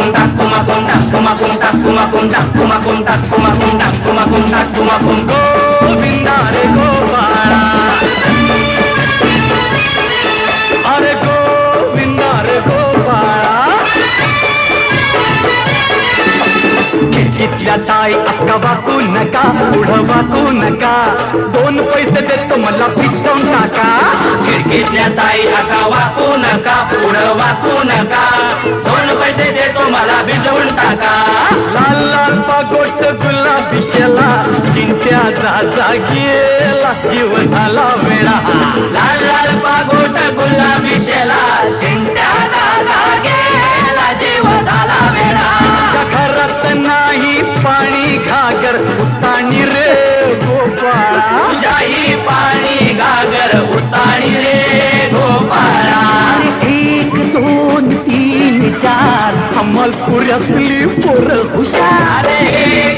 kuntak kuma kuntak kuma kuntak kuma kuntak kuma kuntak kuma kuntak kuma kuntak kuma kuntak Govinda रे गोपाळा अरे गोविंदा रे गोपाळा खिडकीतल्या ताई अक्का वाकू नका पुढं वाकू नका दोन पैसे देतो मला पिचवून टाका खिडकीतल्या ताई अक्का वाकू नका पुढं वाकू नका मला भिजवून टाका. लाल लाल पागोट गुलाबी शेला चिंत्याचा जागेला जीवनाला वेळा. लाल लाल पागोट गुलाबी शेला चिंत्याचा जागेला जीवनाला वेळा. त्या घरात नाही पाणी घागर उताणी रे गोपाळा. तुझ्याही पाणी घागर उताणी रे गोपाळा. एक दोन Por fili, pura hushare,